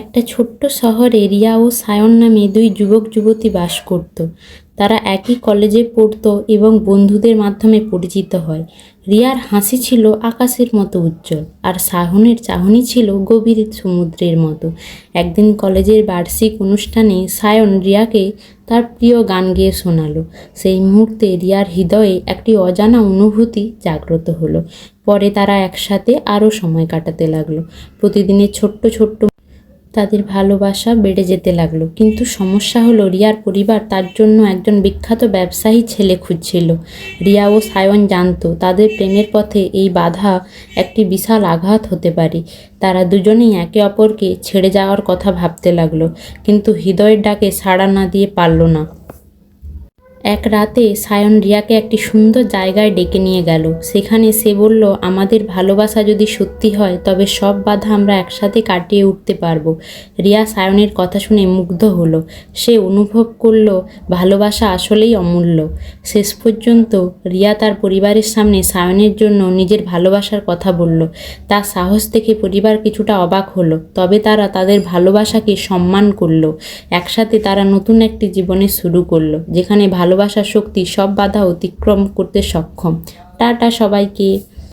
একটা ছোট্ট শহরে রিয়া ও সায়ন নামে দুই যুবক যুবতী বাস করত। তারা একই কলেজে পড়তো এবং বন্ধুদের মাধ্যমে পরিচিত হয়। রিয়ার হাসি ছিল আকাশের মতো উজ্জ্বল আর সায়নের চাহনি ছিল গভীর সমুদ্রের মতো। একদিন কলেজের বার্ষিক অনুষ্ঠানে সায়ন রিয়াকে তার প্রিয় গান গেয়ে শোনালো। সেই মুহূর্তে রিয়ার হৃদয়ে একটি অজানা অনুভূতি জাগ্রত হলো। পরে তারা একসাথে আরও সময় কাটাতে লাগল। প্রতিদিনের ছোট্ট ছোট্ট তাদের ভালোবাসা বেড়ে যেতে লাগল। কিন্তু সমস্যা হলো, রিয়ার পরিবার তার জন্য একজন বিখ্যাত ব্যবসায়ী ছেলে খুঁজছিল। রিয়া ও সায়ন জানত, তাদের প্রেমের পথে এই বাধা একটি বিশাল আঘাত হতে পারে। তারা দুজনেই একে অপরকে ছেড়ে যাওয়ার কথা ভাবতে লাগল, কিন্তু হৃদয়ের ডাকে সাড়া না দিয়ে পারল না। এক রাতে সায়ন রিয়াকে একটি সুন্দর জায়গায় ডেকে নিয়ে গেল। সেখানে সে বলল, আমাদের ভালোবাসা যদি সত্যি হয়, তবে সব বাধা আমরা একসাথে কাটিয়ে উঠতে পারব। রিয়া সায়নের কথা শুনে মুগ্ধ হলো। সে অনুভব করল, ভালোবাসা আসলেই অমূল্য। শেষ পর্যন্ত রিয়া তার পরিবারের সামনে সায়নের জন্য নিজের ভালোবাসার কথা বলল। তার সাহস দেখে পরিবার কিছুটা অবাক হলো, তবে তারা তাদের ভালোবাসাকে সম্মান করল। একসাথে তারা নতুন একটি জীবনে শুরু করল, যেখানে ভালোবাসার শক্তি সব বাধা অতিক্রম করতে সক্ষম। টাটা সবাইকে।